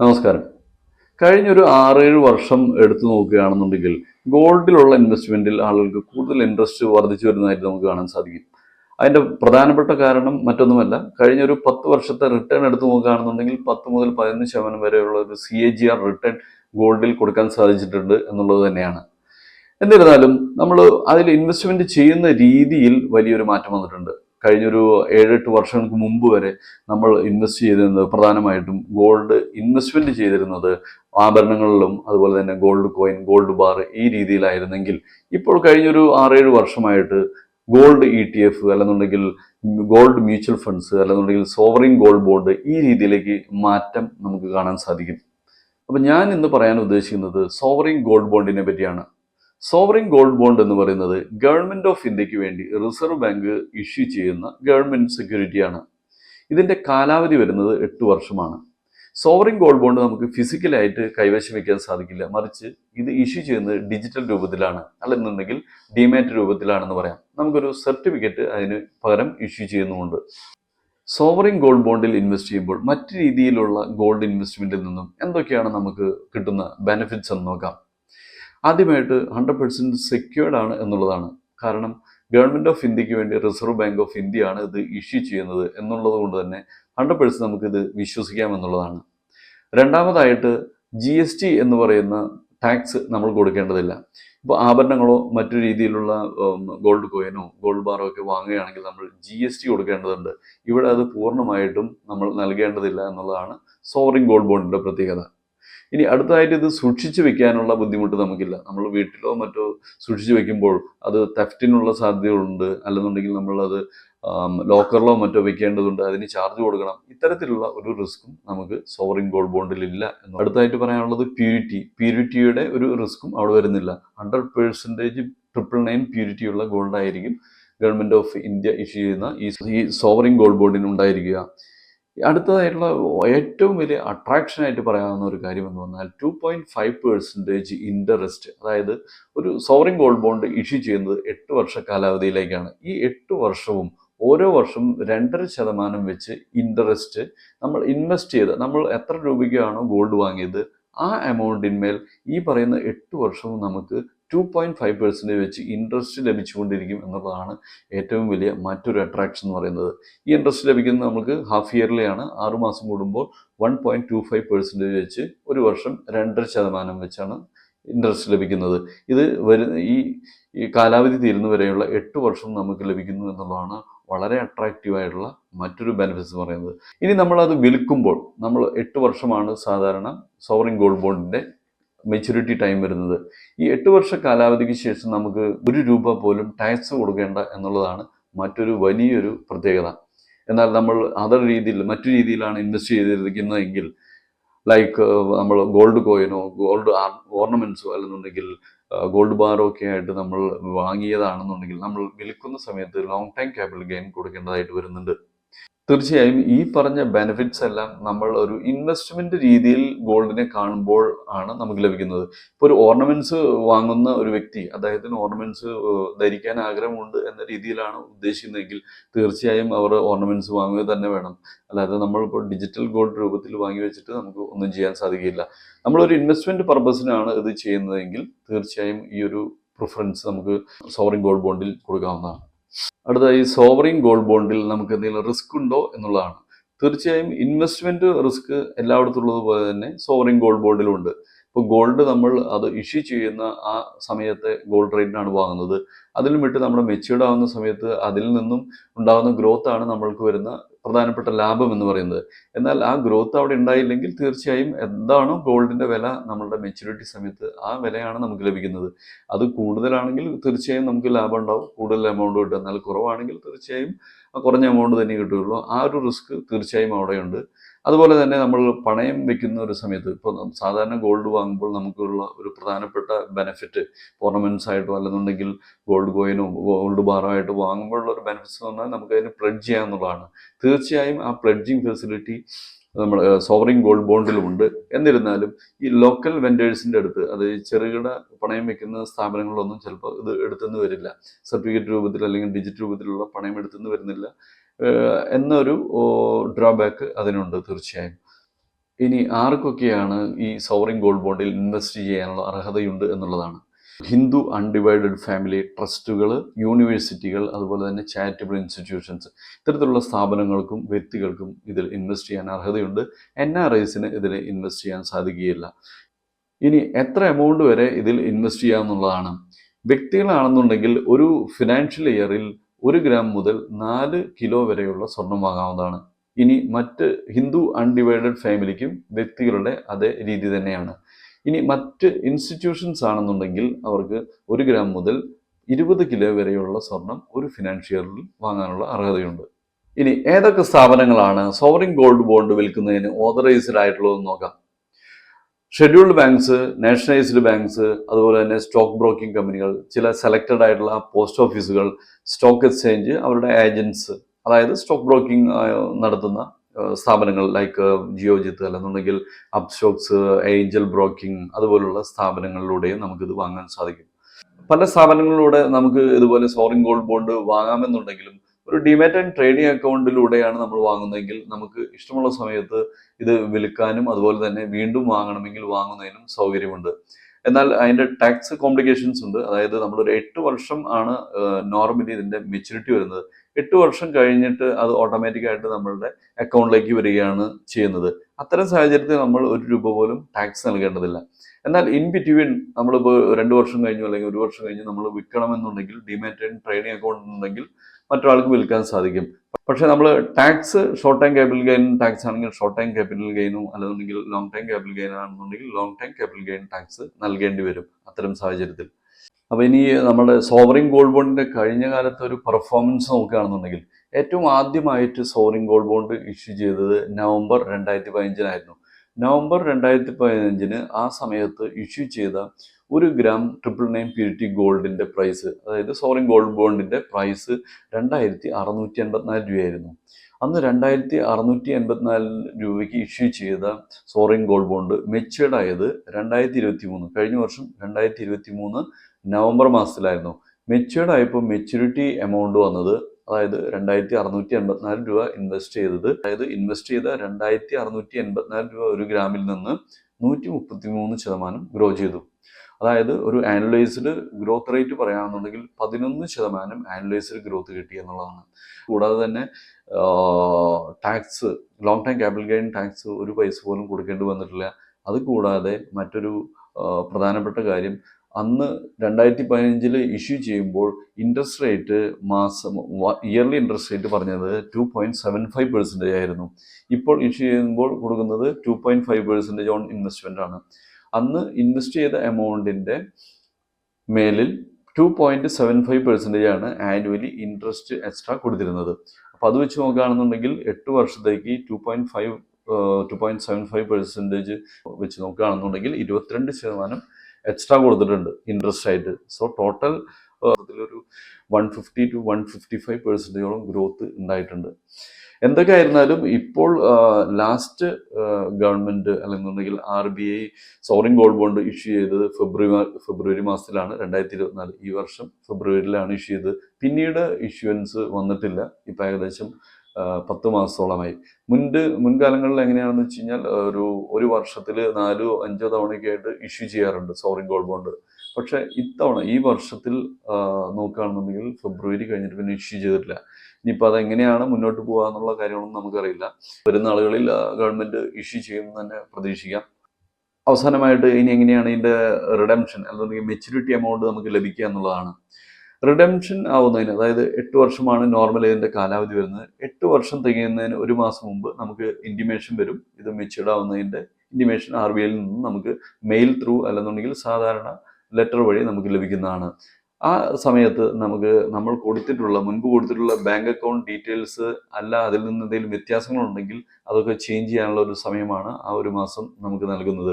നമസ്കാരം. കഴിഞ്ഞൊരു ആറേഴ് വർഷം എടുത്തു നോക്കുകയാണെന്നുണ്ടെങ്കിൽ ഗോൾഡിലുള്ള ഇൻവെസ്റ്റ്മെന്റിൽ ആളുകൾക്ക് കൂടുതൽ ഇൻട്രസ്റ്റ് വർദ്ധിച്ചു വരുന്നതായിട്ട് നമുക്ക് കാണാൻ സാധിക്കും. അതിന്റെ പ്രധാനപ്പെട്ട കാരണം മറ്റൊന്നുമല്ല കഴിഞ്ഞ ഒരു പത്ത് വർഷത്തെ റിട്ടേൺ എടുത്തു നോക്കുകയാണെന്നുണ്ടെങ്കിൽ പത്ത് മുതൽ പതിനൊന്ന് ശതമാനം വരെയുള്ള ഒരു C A G R return ഗോൾഡിൽ കൊടുക്കാൻ സാധിച്ചിട്ടുണ്ട് എന്നുള്ളത് തന്നെയാണ്. എന്നിരുന്നാലും നമ്മൾ അതിൽ ഇൻവെസ്റ്റ്മെന്റ് ചെയ്യുന്ന രീതിയിൽ വലിയൊരു മാറ്റം വന്നിട്ടുണ്ട്. കഴിഞ്ഞൊരു ഏഴെട്ട് വർഷങ്ങൾക്ക് മുമ്പ് വരെ നമ്മൾ ഇൻവെസ്റ്റ് ചെയ്തിരുന്നത് പ്രധാനമായിട്ടും ഗോൾഡ് ഇൻവെസ്റ്റ്മെന്റ് ചെയ്തിരുന്നത് ആഭരണങ്ങളിലും അതുപോലെ തന്നെ ഗോൾഡ് കോയിൻ ഗോൾഡ് ബാർ ഈ രീതിയിലായിരുന്നെങ്കിൽ ഇപ്പോൾ കഴിഞ്ഞൊരു ആറേഴ് വർഷമായിട്ട് ഗോൾഡ് ഇ ടി എഫ് അല്ലെന്നുണ്ടെങ്കിൽ ഗോൾഡ് മ്യൂച്വൽ ഫണ്ട്സ് അല്ലെന്നുണ്ടെങ്കിൽ സോവറിൻ ഗോൾഡ് ബോണ്ട് ഈ രീതിയിലേക്ക് മാറ്റം നമുക്ക് കാണാൻ സാധിക്കും. അപ്പം ഞാൻ ഇന്ന് പറയാൻ ഉദ്ദേശിക്കുന്നത് സോവറിൻ ഗോൾഡ് ബോണ്ടിനെ പറ്റിയാണ്. സോവറിൻ ഗോൾഡ് ബോണ്ട് എന്ന് പറയുന്നത് ഗവൺമെന്റ് ഓഫ് ഇന്ത്യയ്ക്ക് വേണ്ടി റിസർവ് ബാങ്ക് ഇഷ്യൂ ചെയ്യുന്ന ഗവൺമെന്റ് സെക്യൂരിറ്റിയാണ് ഇതിന്റെ കാലാവധി വരുന്നത് എട്ട് വർഷമാണ്. സോവറിൻ ഗോൾഡ് ബോണ്ട് നമുക്ക് ഫിസിക്കലായിട്ട് കൈവശം വയ്ക്കാൻ സാധിക്കില്ല. മറിച്ച് ഇത് ഇഷ്യൂ ചെയ്യുന്നത് ഡിജിറ്റൽ രൂപത്തിലാണ്. അല്ലെന്നുണ്ടെങ്കിൽ ഡിമാറ്റ് രൂപത്തിലാണെന്ന് പറയാം. നമുക്കൊരു സർട്ടിഫിക്കറ്റ് അതിന് പകരം ഇഷ്യൂ ചെയ്യുന്നുമുണ്ട്. സോവറിൻ ഗോൾഡ് ബോണ്ടിൽ ഇൻവെസ്റ്റ് ചെയ്യുമ്പോൾ മറ്റു രീതിയിലുള്ള ഗോൾഡ് ഇൻവെസ്റ്റ്മെന്റിൽ നിന്നും എന്തൊക്കെയാണ് നമുക്ക് കിട്ടുന്ന ബെനിഫിറ്റ്സ് എന്ന് നോക്കാം. ആദ്യമായിട്ട് ഹൺഡ്രഡ് പെർസെന്റ് സെക്യൂർഡ് ആണ് എന്നുള്ളതാണ്. കാരണം ഗവൺമെന്റ് ഓഫ് ഇന്ത്യയ്ക്ക് വേണ്ടി റിസർവ് ബാങ്ക് ഓഫ് ഇന്ത്യ ആണ് ഇത് ഇഷ്യൂ ചെയ്യുന്നത് എന്നുള്ളത് കൊണ്ട് തന്നെ ഹൺഡ്രഡ് പെർസെന്റ് നമുക്കിത് വിശ്വസിക്കാം എന്നുള്ളതാണ്. രണ്ടാമതായിട്ട് ജി എസ് ടി എന്ന് പറയുന്ന ടാക്സ് നമ്മൾ കൊടുക്കേണ്ടതില്ല. ഇപ്പോൾ ആഭരണങ്ങളോ മറ്റു രീതിയിലുള്ള ഗോൾഡ് കോയിനോ ഗോൾഡ് ബാറോ ഒക്കെ വാങ്ങുകയാണെങ്കിൽ നമ്മൾ ജി എസ് ടി കൊടുക്കേണ്ടതുണ്ട്. ഇവിടെ അത് പൂർണമായിട്ടും നമ്മൾ നൽകേണ്ടതില്ല എന്നുള്ളതാണ് സോറിങ് ഗോൾഡ് ബോണ്ടിന്റെ പ്രത്യേകത. ഇനി അടുത്തതായിട്ട് ഇത് സൂക്ഷിച്ചു വെക്കാനുള്ള ബുദ്ധിമുട്ട് നമുക്കില്ല. നമ്മൾ വീട്ടിലോ മറ്റോ സൂക്ഷിച്ചു വെക്കുമ്പോൾ അത് തെഫ്റ്റിനുള്ള സാധ്യതകളുണ്ട്. അല്ലെന്നുണ്ടെങ്കിൽ നമ്മളത് ലോക്കറിലോ മറ്റോ വെക്കേണ്ടതുണ്ട്. അതിന് ചാർജ് കൊടുക്കണം. ഇത്തരത്തിലുള്ള ഒരു റിസ്ക്കും നമുക്ക് സോവറിൻ ഗോൾഡ് ബോണ്ടിൽ ഇല്ല എന്ന് അടുത്തായിട്ട് പറയാനുള്ളത് പ്യൂരിറ്റി. പ്യൂരിറ്റിയുടെ ഒരു റിസ്ക്കും അവിടെ വരുന്നില്ല. ഹൺഡ്രഡ് പേഴ്സന്റേജ് ട്രിപ്പിൾ നയൻ പ്യൂരിറ്റിയുള്ള ഗോൾഡായിരിക്കും ഗവൺമെന്റ് ഓഫ് ഇന്ത്യ ഇഷ്യൂ ചെയ്യുന്ന ഈ സോവറിൻ ഗോൾഡ് ബോണ്ടിന് ഉണ്ടായിരിക്കുക. അടുത്തതായിട്ടുള്ള ഏറ്റവും വലിയ അട്രാക്ഷൻ ആയിട്ട് പറയാവുന്ന ഒരു കാര്യം എന്ന് പറഞ്ഞാൽ two point five percentage interest അതായത് ഒരു സോവറിൻ ഗോൾഡ് ബോണ്ട് ഇഷ്യൂ ചെയ്യുന്നത് എട്ട് വർഷ കാലാവധിയിലേക്കാണ് ഈ എട്ട് വർഷവും ഓരോ വർഷം രണ്ടര ശതമാനം വെച്ച് ഇൻട്രസ്റ്റ് നമ്മൾ ഇൻവെസ്റ്റ് ചെയ്ത് നമ്മൾ എത്ര രൂപയ്ക്കാണോ ഗോൾഡ് വാങ്ങിയത് ആ എമൗണ്ടിന്മേൽ ഈ പറയുന്ന എട്ട് വർഷവും നമുക്ക് ടു പോയിന്റ് ഫൈവ് പെർസെന്റേജ് വെച്ച് ഇൻട്രസ്റ്റ് ലഭിച്ചുകൊണ്ടിരിക്കും എന്നുള്ളതാണ് ഏറ്റവും വലിയ മറ്റൊരു അട്രാക്ഷൻ എന്ന് പറയുന്നത്. ഈ ഇൻട്രസ്റ്റ് ലഭിക്കുന്നത് നമുക്ക് ഹാഫ് ഇയർലിയാണ് ആറുമാസം കൂടുമ്പോൾ one point two five percentage വെച്ച് ഒരു വർഷം രണ്ടര ശതമാനം വെച്ചാണ് ഇൻട്രസ്റ്റ് ലഭിക്കുന്നത്. ഇത് വരു ഈ കാലാവധി തീരുന്ന വരെയുള്ള എട്ട് വർഷം നമുക്ക് ലഭിക്കുന്നു എന്നുള്ളതാണ് വളരെ അട്രാക്റ്റീവായിട്ടുള്ള മറ്റൊരു ബെനിഫിറ്റ്സ് എന്ന് പറയുന്നത്. ഇനി നമ്മളത് വിൽക്കുമ്പോൾ നമ്മൾ എട്ട് വർഷമാണ് സാധാരണ സോവറിൻ ഗോൾഡ് ബോണ്ടിന്റെ മെച്യൂരിറ്റി ടൈം വരുന്നത്. ഈ എട്ട് വർഷ കാലാവധിക്ക് ശേഷം നമുക്ക് ഒരു രൂപ പോലും ടാക്സ് കൊടുക്കേണ്ട എന്നുള്ളതാണ് മറ്റൊരു വലിയൊരു പ്രത്യേകത. എന്നാൽ നമ്മൾ അതർ രീതിയിൽ മറ്റു രീതിയിലാണ് ഇൻവെസ്റ്റ് ചെയ്തിരിക്കുന്നതെങ്കിൽ ലൈക്ക് നമ്മൾ ഗോൾഡ് കോയിനോ ഗോൾഡ് ഓർണമെന്റ്സോ അല്ലെന്നുണ്ടെങ്കിൽ ഗോൾഡ് ബാറോ ഒക്കെ ആയിട്ട് നമ്മൾ വാങ്ങിയതാണെന്നുണ്ടെങ്കിൽ നമ്മൾ വിൽക്കുന്ന സമയത്ത് ലോങ് ടൈം ക്യാപിറ്റൽ ഗെയിൻ കൊടുക്കേണ്ടതായിട്ട് വരുന്നുണ്ട്. തീർച്ചയായും ഈ പറഞ്ഞ ബെനിഫിറ്റ്സ് എല്ലാം നമ്മൾ ഒരു ഇൻവെസ്റ്റ്മെന്റ് രീതിയിൽ ഗോൾഡിനെ കാണുമ്പോൾ ആണ് നമുക്ക് ലഭിക്കുന്നത്. ഇപ്പോൾ ഒരു ഓർണമെന്റ്സ് വാങ്ങുന്ന ഒരു വ്യക്തി അദ്ദേഹത്തിന് ഓർണമെന്റ്സ് ധരിക്കാൻ ആഗ്രഹമുണ്ട് എന്ന രീതിയിലാണ് ഉദ്ദേശിക്കുന്നതെങ്കിൽ തീർച്ചയായും അവർ ഓർണമെന്റ്സ് വാങ്ങുക തന്നെ വേണം. അല്ലാതെ നമ്മളിപ്പോൾ ഡിജിറ്റൽ ഗോൾഡ് രൂപത്തിൽ വാങ്ങി വെച്ചിട്ട് നമുക്ക് ഒന്നും ചെയ്യാൻ സാധിക്കില്ല. നമ്മളൊരു ഇൻവെസ്റ്റ്മെന്റ് പർപ്പസിനാണ് ഇത് ചെയ്യുന്നതെങ്കിൽ തീർച്ചയായും ഈ ഒരു പ്രിഫറൻസ് നമുക്ക് സോവറിൻ ഗോൾഡ് ബോണ്ടിൽ കൊടുക്കാവുന്നതാണ്. അടുത്തതായി സോവറിൻ ഗോൾഡ് ബോണ്ടിൽ നമുക്ക് എന്തെങ്കിലും റിസ്ക് ഉണ്ടോ എന്നുള്ളതാണ്. തീർച്ചയായും ഇൻവെസ്റ്റ്മെന്റ് റിസ്ക് എല്ലായിടത്തും ഉള്ളതുപോലെ തന്നെ സോവറിൻ ഗോൾഡ് ബോണ്ടിലും ഉണ്ട്. ഇപ്പോൾ ഗോൾഡ് നമ്മൾ അത് ഇഷ്യൂ ചെയ്യുന്ന ആ സമയത്തെ ഗോൾഡ് റേറ്റിനാണ് വാങ്ങുന്നത്. അതിലും വിട്ട് നമ്മൾ മെച്യൂർഡ് ആവുന്ന സമയത്ത് അതിൽ നിന്നും ഉണ്ടാകുന്ന ഗ്രോത്ത് ആണ് നമ്മൾക്ക് വരുന്ന പ്രധാനപ്പെട്ട ലാഭം എന്ന് പറയുന്നത്. എന്നാൽ ആ ഗ്രോത്ത് അവിടെ ഉണ്ടായില്ലെങ്കിൽ തീർച്ചയായും എന്താണോ ഗോൾഡിന്റെ വില നമ്മളുടെ മെച്യൂരിറ്റി സമയത്ത് ആ വിലയാണ് നമുക്ക് ലഭിക്കുന്നത്. അത് കൂടുതലാണെങ്കിൽ തീർച്ചയായും നമുക്ക് ലാഭം ഉണ്ടാവും. കൂടുതൽ എമൗണ്ട് കിട്ടും. എന്നാൽ കുറവാണെങ്കിൽ തീർച്ചയായും ആ കുറഞ്ഞ എമൗണ്ട് തന്നെ കിട്ടുകയുള്ളൂ. ആ ഒരു റിസ്ക് തീർച്ചയായും അവിടെയുണ്ട്. അതുപോലെ തന്നെ നമ്മൾ പണയം വെക്കുന്ന ഒരു സമയത്ത് ഇപ്പോൾ സാധാരണ ഗോൾഡ് വാങ്ങുമ്പോൾ നമുക്കുള്ള ഒരു പ്രധാനപ്പെട്ട ബെനിഫിറ്റ് ഓർണമെന്റ്സ് ആയിട്ടോ അല്ലെന്നുണ്ടെങ്കിൽ ഗോൾഡ് കോയിനോ ഗോൾഡ് ബാറോ ആയിട്ട് വാങ്ങുമ്പോഴുള്ള ഒരു ബെനിഫിറ്റ്സ് എന്ന് പറഞ്ഞാൽ നമുക്ക് അതിന് പ്ലഡ്ജ് ചെയ്യാമെന്നുള്ളതാണ് തീർച്ചയായും ആ പ്ലഡ്ജിങ് ഫെസിലിറ്റി നമ്മൾ സോവറിൻ ഗോൾഡ് ബോണ്ടിലുമുണ്ട് എന്നിരുന്നാലും ഈ ലോക്കൽ വെൻഡേഴ്സിന്റെ അടുത്ത് അത് ചെറുകിട പണയം വെക്കുന്ന സ്ഥാപനങ്ങളിലൊന്നും ചിലപ്പോൾ ഇത് എടുത്തുനിന്ന് വരില്ല. സർട്ടിഫിക്കറ്റ് രൂപത്തിൽ അല്ലെങ്കിൽ ഡിജിറ്റൽ രൂപത്തിലുള്ള പണയം എടുത്തുനിന്ന് വരുന്നില്ല. എന്നൊരു ഡ്രോബാക്ക് അതിനുണ്ട് തീർച്ചയായും. ഇനി ആർക്കൊക്കെയാണ് ഈ സൗറിങ് ഗോൾഡ് ബോണ്ടിൽ ഇൻവെസ്റ്റ് ചെയ്യാനുള്ള അർഹതയുണ്ട് എന്നുള്ളതാണ്. ഹിന്ദു അൺഡിവൈഡഡ് ഫാമിലി ട്രസ്റ്റുകൾ യൂണിവേഴ്സിറ്റികൾ അതുപോലെ തന്നെ ചാരിറ്റബിൾ ഇൻസ്റ്റിറ്റ്യൂഷൻസ് ഇത്തരത്തിലുള്ള സ്ഥാപനങ്ങൾക്കും വ്യക്തികൾക്കും ഇതിൽ ഇൻവെസ്റ്റ് ചെയ്യാൻ അർഹതയുണ്ട്. എൻ ആർ ഐസിന് ഇതിൽ ഇൻവെസ്റ്റ് ചെയ്യാൻ സാധിക്കുകയില്ല. ഇനി എത്ര എമൗണ്ട് വരെ ഇതിൽ ഇൻവെസ്റ്റ് ചെയ്യാമെന്നുള്ളതാണ്. വ്യക്തികളാണെന്നുണ്ടെങ്കിൽ ഒരു ഫിനാൻഷ്യൽ ഇയറിൽ ഒരു ഗ്രാം മുതൽ നാല് കിലോ വരെയുള്ള സ്വർണം വാങ്ങാവുന്നതാണ്. ഇനി മറ്റ് ഹിന്ദു അൺഡിവൈഡഡ് ഫാമിലിക്കും വ്യക്തികളുടെ അതേ രീതി തന്നെയാണ്. ഇനി മറ്റ് ഇൻസ്റ്റിറ്റ്യൂഷൻസ് ആണെന്നുണ്ടെങ്കിൽ അവർക്ക് ഒരു ഗ്രാം മുതൽ ഇരുപത് കിലോ വരെയുള്ള സ്വർണം ഒരു ഫിനാൻഷ്യറിൽ വാങ്ങാനുള്ള അർഹതയുണ്ട്. ഇനി ഏതൊക്കെ സ്ഥാപനങ്ങളാണ് സോവറിംഗ് ഗോൾഡ് ബോണ്ട് വിൽക്കുന്നതിന് ഓതറൈസ്ഡ് ആയിട്ടുള്ളതെന്ന് നോക്കാം. ഷെഡ്യൂൾഡ് ബാങ്ക്സ് നാഷണലൈസ്ഡ് ബാങ്ക്സ് അതുപോലെ തന്നെ സ്റ്റോക്ക് ബ്രോക്കിംഗ് കമ്പനികൾ ചില സെലക്റ്റഡ് ആയിട്ടുള്ള പോസ്റ്റ് ഓഫീസുകൾ സ്റ്റോക്ക് എക്സ്ചേഞ്ച് അവരുടെ ഏജൻസ് അതായത് സ്റ്റോക്ക് ബ്രോക്കിംഗ് നടത്തുന്ന സ്ഥാപനങ്ങൾ ലൈക്ക് ജിയോജിത്ത് അല്ലെന്നുണ്ടെങ്കിൽ അപ്സ്റ്റോക്സ് ഏഞ്ചൽ ബ്രോക്കിംഗ് അതുപോലുള്ള സ്ഥാപനങ്ങളിലൂടെയും നമുക്കിത് വാങ്ങാൻ സാധിക്കും. പല സ്ഥാപനങ്ങളിലൂടെ നമുക്ക് ഇതുപോലെ സോറിംഗ് ഗോൾഡ് ബോണ്ട് വാങ്ങാമെന്നുണ്ടെങ്കിലും ഒരു ഡിമാറ്റ് ആൻഡ് ട്രേഡിംഗ് അക്കൗണ്ടിലൂടെയാണ് നമ്മൾ വാങ്ങുന്നതെങ്കിൽ നമുക്ക് ഇഷ്ടമുള്ള സമയത്ത് ഇത് വിൽക്കാനും അതുപോലെ തന്നെ വീണ്ടും വാങ്ങണമെങ്കിൽ വാങ്ങുന്നതിനും സൗകര്യമുണ്ട്. എന്നാൽ അതിന്റെ ടാക്സ് കോംപ്ലിക്കേഷൻസ് ഉണ്ട്. അതായത് നമ്മളൊരു എട്ട് വർഷം ആണ് നോർമലി ഇതിന്റെ മെച്യൂരിറ്റി വരുന്നത്. എട്ട് വർഷം കഴിഞ്ഞിട്ട് അത് ഓട്ടോമാറ്റിക്കായിട്ട് നമ്മളുടെ അക്കൗണ്ടിലേക്ക് വരികയാണ് ചെയ്യുന്നത്. അത്തരം സാഹചര്യത്തിൽ നമ്മൾ ഒരു രൂപ പോലും ടാക്സ് നൽകേണ്ടതില്ല. എന്നാൽ ഇൻ ബിറ്റ്വീൻ നമ്മളിപ്പോൾ രണ്ട് വർഷം കഴിഞ്ഞു അല്ലെങ്കിൽ ഒരു വർഷം കഴിഞ്ഞ് നമ്മൾ വിൽക്കണമെന്നുണ്ടെങ്കിൽ ഡിമാറ്റ് ആൻഡ് ട്രേഡിംഗ് അക്കൗണ്ട് ഉണ്ടെങ്കിൽ മറ്റൊരാൾക്ക് വിൽക്കാൻ സാധിക്കും. പക്ഷേ നമ്മൾ tax short time capital gain tax ആണെങ്കിൽ ഷോർട്ട് ടൈം ക്യാപിറ്റൽ ഗെയിനും അല്ലെന്നുണ്ടെങ്കിൽ ലോങ് ടൈം ക്യാപിറ്റൽ ഗെയിൻ ആണെന്നുണ്ടെങ്കിൽ long time capital gain tax നൽകേണ്ടി വരും അത്തരം സാഹചര്യത്തിൽ. അപ്പോൾ ഇനി നമ്മുടെ സോവറിംഗ് ഗോൾഡ് ബോണ്ടിന്റെ കഴിഞ്ഞ കാലത്തെ ഒരു പെർഫോമൻസ് നോക്കുകയാണെന്നുണ്ടെങ്കിൽ ഏറ്റവും ആദ്യമായിട്ട് സോവറിംഗ് ഗോൾഡ് ബോണ്ട് ഇഷ്യൂ ചെയ്തത് നവംബർ രണ്ടായിരത്തി പതിനഞ്ചിനായിരുന്നു. നവംബർ രണ്ടായിരത്തി പതിനഞ്ചിന് ആ സമയത്ത് ഇഷ്യൂ ചെയ്ത ഒരു ഗ്രാം ട്രിപ്പിൾ നയൻ പ്യൂരിറ്റി ഗോൾഡിന്റെ പ്രൈസ് അതായത് സോറിൻ ഗോൾഡ് ബോണ്ടിന്റെ പ്രൈസ് രണ്ടായിരത്തി അറുന്നൂറ്റി എൺപത്തിനാല് രൂപയായിരുന്നു. അന്ന് രണ്ടായിരത്തി അറുന്നൂറ്റി എൺപത്തിനാല് രൂപയ്ക്ക് ഇഷ്യൂ ചെയ്ത സോറിൻ ഗോൾഡ് ബോണ്ട് മെച്ചുവേർഡ് ആയത് രണ്ടായിരത്തി ഇരുപത്തി മൂന്ന് കഴിഞ്ഞ വർഷം രണ്ടായിരത്തി ഇരുപത്തി മൂന്ന് നവംബർ മാസത്തിലായിരുന്നു. മെച്ചുവേർഡ് ആയപ്പോൾ മെച്യൂരിറ്റി എമൗണ്ട് വന്നത് അതായത് രണ്ടായിരത്തി അറുന്നൂറ്റി എൺപത്തിനാല് രൂപ ഇൻവെസ്റ്റ് ചെയ്തത്. അതായത് ഇൻവെസ്റ്റ് ചെയ്ത രണ്ടായിരത്തി അറുന്നൂറ്റി എൺപത്തിനാല് രൂപ ഒരു ഗ്രാമിൽ നിന്ന് നൂറ്റി മുപ്പത്തി മൂന്ന് ശതമാനം ഗ്രോ ചെയ്തു. അതായത് ഒരു ആനുവലൈസ്ഡ് ഗ്രോത്ത് റേറ്റ് പറയുകയാണെന്നുണ്ടെങ്കിൽ പതിനൊന്ന് ശതമാനം ആനുവലൈസ്ഡ് ഗ്രോത്ത് കിട്ടി എന്നുള്ളതാണ്. കൂടാതെ തന്നെ tax long time capital gain tax ഒരു പൈസ പോലും കൊടുക്കേണ്ടി വന്നിട്ടില്ല. അത് കൂടാതെ മറ്റൊരു പ്രധാനപ്പെട്ട കാര്യം അന്ന് രണ്ടായിരത്തി പതിനഞ്ചിൽ ഇഷ്യൂ ചെയ്യുമ്പോൾ ഇൻട്രസ്റ്റ് റേറ്റ് മാസം ഇയർലി ഇൻട്രസ്റ്റ് റേറ്റ് പറഞ്ഞത് two point seven five percentage ആയിരുന്നു. ഇപ്പോൾ ഇഷ്യൂ ചെയ്യുമ്പോൾ കൊടുക്കുന്നത് two point five percentage on investment ആണ്. അന്ന് ഇൻവെസ്റ്റ് ചെയ്ത എമൗണ്ടിന്റെ മേലിൽ two point seven five percentage ആണ് ആനുവലി ഇൻട്രസ്റ്റ് എക്സ്ട്രാ കൊടുത്തിരുന്നത്. അപ്പോൾ അത് വെച്ച് നോക്കുകയാണെന്നുണ്ടെങ്കിൽ എട്ട് വർഷത്തേക്ക് two point five two point seven five percentage വെച്ച് നോക്കുകയാണെന്നുണ്ടെങ്കിൽ ഇരുപത്തിരണ്ട് ശതമാനം എക്സ്ട്രാ കൊടുത്തിട്ടുണ്ട് ഇൻട്രസ്റ്റ് ആയിട്ട്. സോ ടോട്ടൽ ഒരു one fifty two one fifty five പെർസെന്റേജോളം growth ഉണ്ടായിട്ടുണ്ട്. എന്തൊക്കെ ആയിരുന്നാലും ഇപ്പോൾ ലാസ്റ്റ് ഗവൺമെന്റ് അല്ലെന്നുണ്ടെങ്കിൽ R B I sovereign gold bond issue ചെയ്തത് ഫെബ്രുവരി ഫെബ്രുവരി മാസത്തിലാണ്. രണ്ടായിരത്തി ഇരുപത്തിനാല് ഈ വർഷം ഫെബ്രുവരിയിലാണ് ഇഷ്യൂ ചെയ്തത്. പിന്നീട് ഇഷ്യൂവൻസ് വന്നിട്ടില്ല. ഇപ്പം ഏകദേശം പത്ത് മാസത്തോളമായി. മുൻപ് മുൻകാലങ്ങളിൽ എങ്ങനെയാണെന്ന് വെച്ച് കഴിഞ്ഞാൽ ഒരു ഒരു വർഷത്തിൽ നാലോ അഞ്ചോ തവണയൊക്കെയായിട്ട് ഇഷ്യൂ ചെയ്യാറുണ്ട് സോറിംഗ് ഗോൾഡ് ബോണ്ട്. പക്ഷേ ഇത്തവണ ഈ വർഷത്തിൽ നോക്കുകയാണെന്നുണ്ടെങ്കിൽ ഫെബ്രുവരി കഴിഞ്ഞിട്ട് പിന്നെ ഇഷ്യൂ ചെയ്തിട്ടില്ല. ഇനിയിപ്പോൾ അതെങ്ങനെയാണ് മുന്നോട്ട് പോകുക എന്നുള്ള കാര്യങ്ങളൊന്നും നമുക്കറിയില്ല. വരുന്ന ആളുകളിൽ ഗവൺമെന്റ് ഇഷ്യൂ ചെയ്യുമെന്ന് തന്നെ പ്രതീക്ഷിക്കാം. അവസാനമായിട്ട് ഇനി എങ്ങനെയാണ് ഇതിന്റെ റിഡംഷൻ അല്ലെങ്കിൽ മെച്യൂരിറ്റി എമൗണ്ട് നമുക്ക് ലഭിക്കുക എന്നുള്ളതാണ്. റിഡംഷൻ ആവുന്നതിന് അതായത് എട്ട് വർഷമാണ് നോർമൽ ഇതിന്റെ കാലാവധി വരുന്നത്. എട്ട് വർഷം തികയുന്നതിന് ഒരു മാസം മുമ്പ് നമുക്ക് ഇന്റിമേഷൻ വരും. ഇത് മെച്യൂർഡ് ആവുന്നതിന്റെ ഇന്റിമേഷൻ ആർ ബി ഐയിൽ നിന്ന് നമുക്ക് മെയിൽ ത്രൂ അല്ലെന്നുണ്ടെങ്കിൽ സാധാരണ ലെറ്റർ വഴി നമുക്ക് ലഭിക്കുന്നതാണ്. ആ സമയത്ത് നമുക്ക് നമ്മൾ കൊടുത്തിട്ടുള്ള മുൻപ് കൊടുത്തിട്ടുള്ള ബാങ്ക് അക്കൗണ്ട് ഡീറ്റെയിൽസ് അല്ല അതിൽ നിന്ന് എന്തെങ്കിലും വ്യത്യാസങ്ങളുണ്ടെങ്കിൽ അതൊക്കെ ചേഞ്ച് ചെയ്യാനുള്ള ഒരു സമയമാണ് ആ ഒരു മാസം നമുക്ക് നൽകുന്നത്.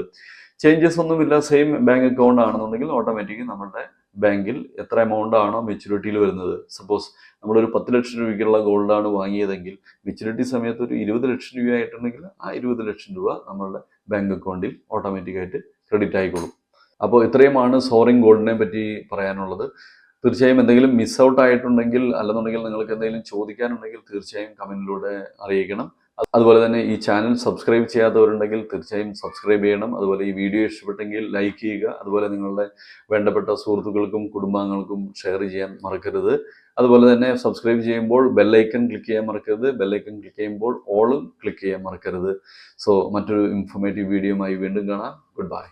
ചേഞ്ചസ് ഒന്നുമില്ല സെയിം ബാങ്ക് അക്കൗണ്ട് ആണെന്നുണ്ടെങ്കിൽ ഓട്ടോമാറ്റിക്കലി നമ്മുടെ ബാങ്കിൽ എത്ര എമൗണ്ട് ആണോ മെച്യൂരിറ്റിയിൽ വരുന്നത്. സപ്പോസ് നമ്മളൊരു പത്ത് ലക്ഷം രൂപയ്ക്കുള്ള ഗോൾഡാണ് വാങ്ങിയതെങ്കിൽ മെച്യൂരിറ്റി സമയത്ത് ഒരു ഇരുപത് ലക്ഷം രൂപ ആയിട്ടുണ്ടെങ്കിൽ ആ ഇരുപത് ലക്ഷം രൂപ നമ്മളുടെ ബാങ്ക് അക്കൗണ്ടിൽ ഓട്ടോമാറ്റിക്കായിട്ട് ക്രെഡിറ്റ് ആയിക്കോളും അപ്പോൾ ഇത്രയുമാണ് സോറിങ് ഗോൾഡിനെ പറ്റി പറയാനുള്ളത്. തീർച്ചയായും എന്തെങ്കിലും മിസ് ഔട്ട് ആയിട്ടുണ്ടെങ്കിൽ അല്ലെന്നുണ്ടെങ്കിൽ നിങ്ങൾക്ക് എന്തെങ്കിലും ചോദിക്കാനുണ്ടെങ്കിൽ തീർച്ചയായും കമന്റിലൂടെ അറിയിക്കണം. അതുപോലെ തന്നെ ഈ ചാനൽ സബ്സ്ക്രൈബ് ചെയ്യാത്തവരുണ്ടെങ്കിൽ തീർച്ചയായും സബ്സ്ക്രൈബ് ചെയ്യണം. അതുപോലെ ഈ വീഡിയോ ഇഷ്ടപ്പെട്ടെങ്കിൽ ലൈക്ക് ചെയ്യുക. അതുപോലെ നിങ്ങളുടെ വേണ്ടപ്പെട്ട സുഹൃത്തുക്കൾക്കും കുടുംബാംഗങ്ങൾക്കും ഷെയർ ചെയ്യാൻ മറക്കരുത്. അതുപോലെ തന്നെ സബ്സ്ക്രൈബ് ചെയ്യുമ്പോൾ ബെല്ലൈക്കൺ ക്ലിക്ക് ചെയ്യാൻ മറക്കരുത്. ബെല്ലൈക്കൺ ക്ലിക്ക് ചെയ്യുമ്പോൾ ഓളും ക്ലിക്ക് ചെയ്യാൻ മറക്കരുത്. സോ മറ്റൊരു ഇൻഫോർമേറ്റീവ് വീഡിയോയുമായി വീണ്ടും കാണാം. Good bye